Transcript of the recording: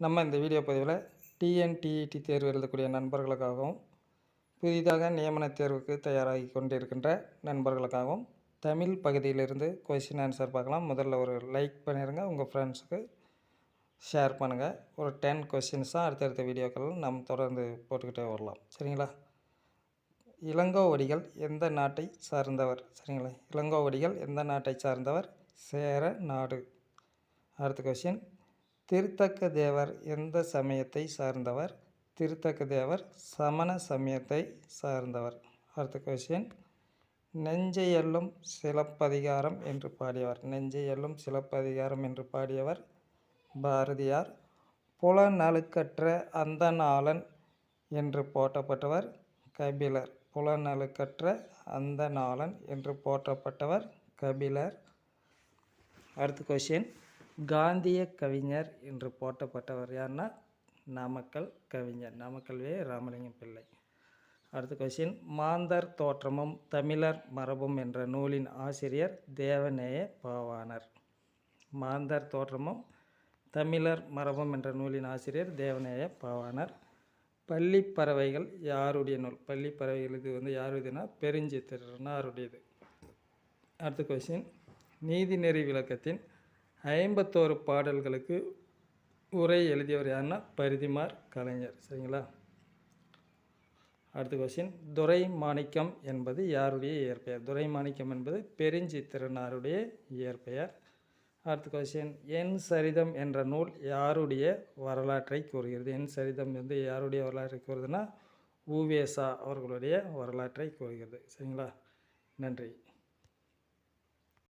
நம்ம இந்த வீடியோ பதிவில் டிஎன்டிஇடி தேர்வு எழுதக்கூடிய நண்பர்களுக்காகவும் புதிதாக நியமன தேர்வுக்கு தயாராகி கொண்டிருக்கின்ற நண்பர்களுக்காகவும் தமிழ் பகுதியிலிருந்து கொஸ்டின் ஆன்சர் பார்க்கலாம். முதல்ல ஒரு லைக் பண்ணிடுங்க உங்கள் ஃப்ரெண்ட்ஸுக்கு ஷேர் பண்ணுங்கள் ஒரு டென் கொஸ்டின்ஸ் தான் அடுத்தடுத்த வீடியோக்கள் நம்ம தொடர்ந்து போட்டுக்கிட்டே வரலாம். சரிங்களா? இளங்கோவடிகள் எந்த நாட்டை சார்ந்தவர்? சரிங்களா? இளங்கோவடிகள் எந்த நாட்டை சார்ந்தவர்? சேர நாடு. அடுத்த கொஸ்டின் திருத்தக்க தேவர் எந்த சமயத்தை சார்ந்தவர்? திருத்தக்க தேவர் சமண சமயத்தை சார்ந்தவர். அடுத்த கொஸ்டின் நெஞ்சையல்லும் சிலப்பதிகாரம் என்று பாடியவர். நெஞ்சையல்லும் சிலப்பதிகாரம் என்று பாடியவர் பாரதியார். புலநழுக்கற்ற அந்தநாளன் என்று போற்றப்பட்டவர் கபிலர். புலநழுக்கற்ற அந்தநாளன் என்று போற்றப்பட்டவர் கபிலர். அடுத்த கொஷின் காந்திய கவிஞர் என்று போற்றப்பட்டவர் யாருன்னா நாமக்கல் கவிஞர் நாமக்கல் வே. ராமலிங்கம் பிள்ளை. அடுத்த கொஷின் மாந்தர் தோற்றமும் தமிழர் மரபும் என்ற நூலின் ஆசிரியர் தேவநேய பாவாணர். மாந்தர் தோற்றமும் தமிழர் மரபும் என்ற நூலின் ஆசிரியர் தேவநேய பாவாணர். பள்ளி பறவைகள் யாருடைய நூல்? பள்ளி பறவைகள் இது வந்து யாருடையதுன்னா பெருஞ்சித்திரனாருடையது. அடுத்த கொஸ்டின் நீதிநெறி விளக்கத்தின் ஐம்பத்தோரு பாடல்களுக்கு உரை எழுதியவர் யாருன்னா பரிதிமார் கலைஞர். சரிங்களா? அடுத்த கொஸ்டின் துரை மாணிக்கம் என்பது யாருடைய இயற்பெயர்? துரை மாணிக்கம் என்பது பெருஞ்சித்திரனாருடைய இயற்பெயர். அடுத்த கொஸ்டின் என் சரிதம் என்ற நூல் யாருடைய வரலாற்றை கூறுகிறது? என் சரிதம் வந்து யாருடைய வரலாற்றை கூறுதுன்னா ஊவேசா அவர்களுடைய வரலாற்றை கூறுகிறது. சரிங்களா? நன்றி.